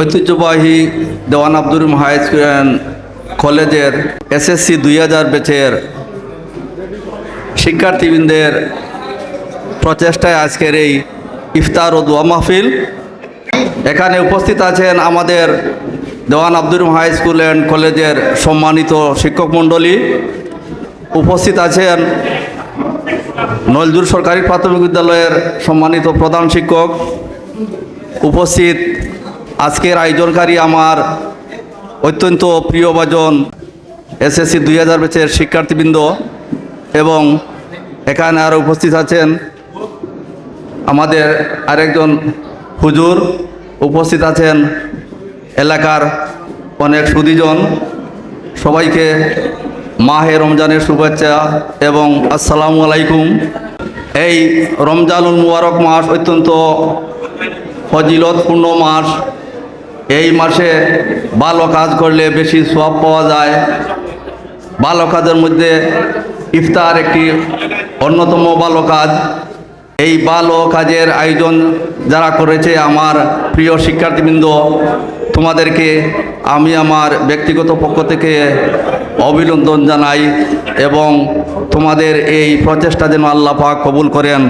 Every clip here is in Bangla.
ঐতিহ্যবাহী দেওয়ান রহিম হাই স্কুল কলেজের এসএসসি দুই হাজার বেচের শিক্ষার্থীবৃন্দের প্রচেষ্টায় আজকের এই ইফতার ও দোয়া মাহফিল। এখানে উপস্থিত আছেন আমাদের Dewan Abdur Rahim high school and কলেজের সম্মানিত শিক্ষক মণ্ডলী। উপস্থিত আছেন নজরুল সরকারি প্রাথমিক বিদ্যালয়ের সম্মানিত প্রধান শিক্ষক। উপস্থিত আজকের আয়োজনকারী আমার অত্যন্ত প্রিয়ভাজন এসএসসি দুই হাজার ব্যাচের শিক্ষার্থীবৃন্দ এবং এখানে আরও উপস্থিত আছেন আমাদের আরেকজন হুজুর উপস্থিত আছেন এলাকার অনেক সুদীজন। সবাইকে মাহে রমজানের শুভেচ্ছা এবং আসসালামু আলাইকুম। এই রমজানুল মুবারক মাস অত্যন্ত ফজিলতপূর্ণ মাস। এই মাসে ভালো কাজ করলে বেশি সব পাওয়া যায়। ভালো কাজের মধ্যে ইফতার একটি অন্যতম ভালো কাজ। এই ভালো কাজের আয়োজন যারা করেছে আমার প্রিয় শিক্ষার্থীবৃন্দ, তোমাদেরকে আমি আমার ব্যক্তিগত পক্ষ থেকে অভিনন্দন জানাই এবং তোমাদের এই প্রচেষ্টা যেন আল্লাহ পাক কবুল করেন,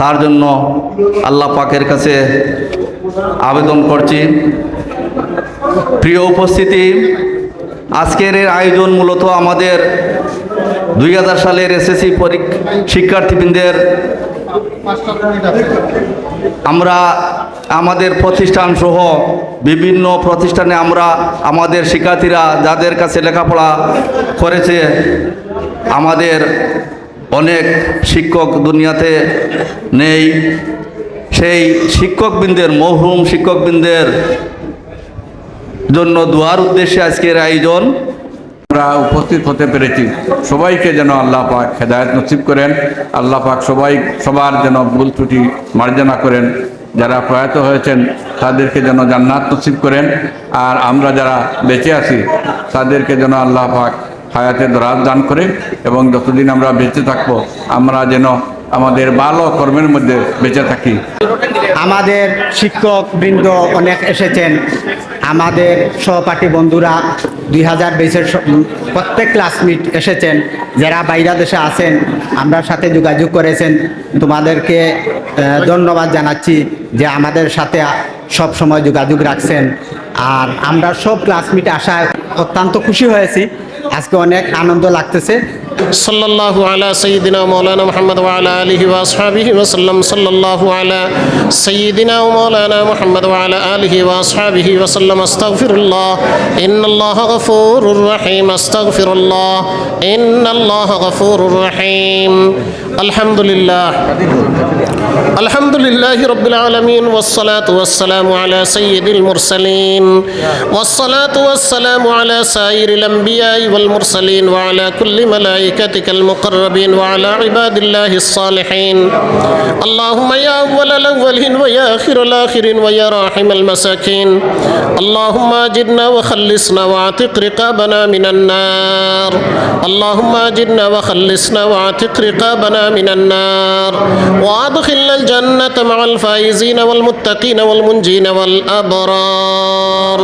তার জন্য আল্লাহ পাকের কাছে আবেদন করছি। প্রিয় উপস্থিতি, আজকের এর আয়োজন মূলত আমাদের দুই হাজার সালের এসএসসি শিক্ষার্থীবৃন্দের আমরা আমাদের প্রতিষ্ঠান সহ বিভিন্ন প্রতিষ্ঠানে আমরা আমাদের শিক্ষার্থীরা যাদের কাছে লেখাপড়া করেছে, আমাদের অনেক শিক্ষক দুনিয়াতে নেই। সেই শিক্ষকবৃন্দের মহরুম শিক্ষকবৃন্দের জন্য দোয়ার উদ্দেশ্যে আজকের আয়োজন। আমরা উপস্থিত হতে পেরেছি। সবাইকে যেন আল্লাহ পাক হেদায়ত নসিব করেন। আল্লাহ পাক সবাই, সবার যেন ভুল ত্রুটি মার্জনা করেন। যারা প্রয়াত হয়েছেন, তাদেরকে যেন জান্নাত নসিব করেন। আর আমরা যারা বেঁচে আছি, তাদেরকে যেন আল্লাহ পাক হায়াতে দরাজ দান করে। এবং যতদিন আমরা বেঁচে থাকব, আমরা যেন আমাদের ভালো কর্মের মধ্যে বেঁচে থাকি। আমাদের শিক্ষক বৃন্দ অনেক এসেছেন। আমাদের সহপাঠী বন্ধুরা দুই হাজার বাইশের প্রত্যেক ক্লাসমেট এসেছেন। যারা বাইরা দেশে আছেন, আমরা সাথে যোগাযোগ করেছেন। তোমাদেরকে ধন্যবাদ জানাচ্ছি যে আমাদের সাথে সব সময় যোগাযোগ রাখছেন। আর আমরা সব ক্লাসমেট আসায় অত্যন্ত খুশি হয়েছি। আজকে অনেক আনন্দ লাগতেছে। صلى الله على سيدنا مولانا محمد وعلى آله وأصحابه وسلم. صلى الله على سيدنا ومولانا محمد وعلى آله وأصحابه وسلم. استغفر الله. إن الله غفور رحيم. استغفر الله. إن الله غفور رحيم. الحمد لله الحمد لله رب العالمين والصلاة والسلام على سيد المرسلين والصلاة والسلام على سائر الأنبياء والمرسلين وعلى كل ملائكتك المقربين وعلى عباد الله الصالحين. اللهم يا أول الأولين ويا آخر الآخرين ويا راحم المساكين. اللهم أجدنا وخلصنا وأعتق رقابنا من النار. اللهم أجدنا وخلصنا وأعتق رقابنا من النار. وأدخلنا الجنة مع الفائزين والمتقين والمنجين والأبرار.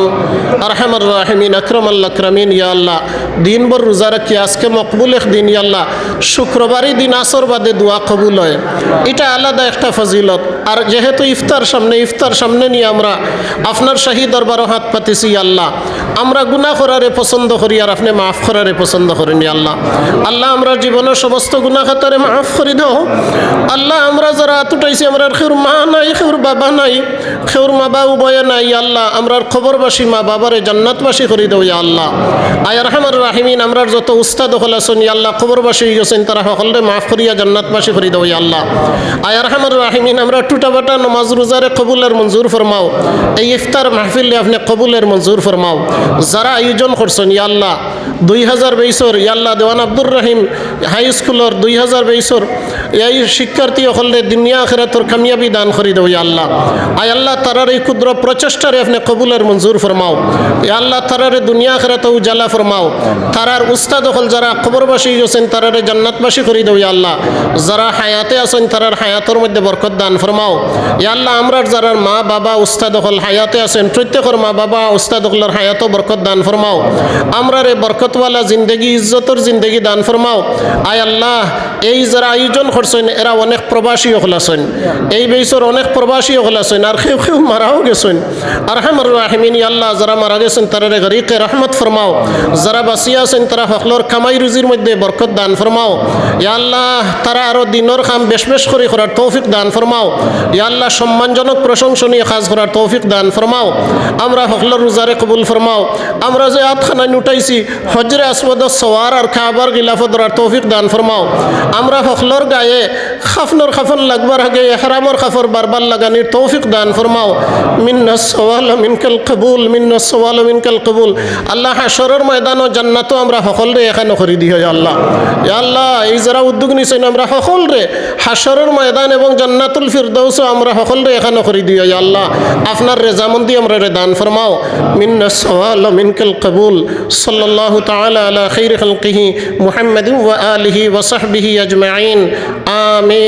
أرحم الراحمين أكرم الأكرمين يا الله. দিন ভর রোজা রাখি, আজকে মকবুল এক দিন আল্লাহ শুক্রবারই দিন আসর বাদে দোয়া কবুল হয়। এটা আলাদা একটা ফজিলত। আর যেহেতু ইফতার সামনে ইফতার সামনে নিয়ে আমরা আপনার শাহী দরবারও হাত পাতিছি আল্লাহ আমরা গুনাহ করারে পছন্দ করি আর আপনি মাফ করারে পছন্দ করেনি আল্লাহ আল্লাহ আমরা জীবনের সমস্ত গুনাহ খাতারে মাফ করি দাও। আল্লাহ আমরা যারা আতুটাইছি, আমরা খেউর মা নাই খেউর বাবা নাই। খেউর মা বাবু বয়ে নাই আল্লাহ। আমরার খবরবাসী মা বাবারে জান্নাতবাসী করে দেও ইয়া আল্লাহ। আয় রহমান রাহিমিন, আমরার যত উস্তাদ হল আছেন ইয়া আল্লাহ, খবরবাসী গেছেন, তারা সকলে মাফ করিয়া জান্নাতবাসী করে দেও ইয়া আল্লাহ। আয় রহমান রাহিমিন, আমরা টুটা বাটা নমাজ রোজারে কবুলের মঞ্জুর ফরমাও। এই ইফতার মাহফিলে আপনি কবুলের মঞ্জুর ফরমাও। যারা আয়োজন করছেন ইয়া আল্লাহ, দুই হাজার বাইশর ইয়াল্লাহ দেওয়ান আব্দুর রহিম হাই স্কুলের দুই হাজার বাইশর এই শিক্ষার্থী হলে দুনিয়া আখেরাতর কামিয়াবি দান করি দেও আল্লাহ। আয় আল্লাহ, তারার এই ক্ষুদ্র প্রচেষ্টারে আপনি কবুলের মঞ্জুর ফরমাও। এ আল্লাহ, তারারে দুনিয়া আখেরাত উজালা ফরমাও। তারার উস্তাদ হল যারা খবরবাসী গেছেন তারারে জান্নাতবাসী করি দেও আল্লাহ। যারা হায়াতে আছেন, তারার হায়াতের মধ্যে বরকত দান ফরমাও। ইয়া আল্লাহ, আমরার যারা মা, বাবা, উস্তাদ হল হায়াতে আছেন, প্রত্যেকের মা, বাবা, উস্তাদ হলের হায়াতও বরকত দান ফরমাও। আমরার এই বরকতওয়ালা জিন্দগি, ইজ্জতর জিন্দগি দান ফরমাও। আয় আল্লাহ এই যারা আয়োজন করছেন, এরা অনেক প্রবাসী আছেন। এই বেসর অনেক প্রবাসী হল আছেন, আর কেউ কেউ মারাও গেছেন। আর হামার রাহমিন আল্লাহ, যারা মারা গেছেন, তারা গরিকে রহমত ফরমাও। যারা বাসিয়া আছেন, তারা হকলর কামাই রুজির মধ্যে বরকত দান ফরমাও। ইয়া আল্লাহ, তারা আরও দিনের কাম বেশ বেশ করে করার তৌফিক দান ফরমাও। ইয়া আল্লাহ, সম্মানজনক প্রশংসনীয় কাজ করার তৌফিক দান ফরমাও। আমরা হকলর রোজারে কবুল ফরমাও। আমরা যে আতখানায় উঠাইছি হজরে আসবদ সওয়ার আর খাবার গিলাফত ধরার তৌফিক দান ফরমাও। আমরা হকলর গায়ে খাফনর খাফন লাগবার আগে, এহরামর খাফর বারবার লাগানির তৌফিক দান ফরমাও। মিন্না সওয়াল মিনকাল কবুল, মিন্না সওয়াল মিনকাল কবুল। আল্লাহ হাসরের ময়দান ও জান্নাতও আমরা সকলরে এখানে করে দিও ইয়া আল্লাহ। আল্লাহ, এই যারা উদ্যোগ নিছেন আমরা সকলরে হাসরের ময়দান এবং জান্নাতুল ফিরদৌসও আমরা সকলরে এখানে করে দিও ইয়া আল্লাহ। আপনার রেজামন্দি আমরা রে দান ফরমাও। মিন্না সওয়াল মিনকাল কবুল। সাল্লাল্লাহু তাআলা আলা খাইর খালকিহি মুহাম্মাদিন ওয়া আলিহি ওয়া সাহবিহি আজমাইন। আমিন।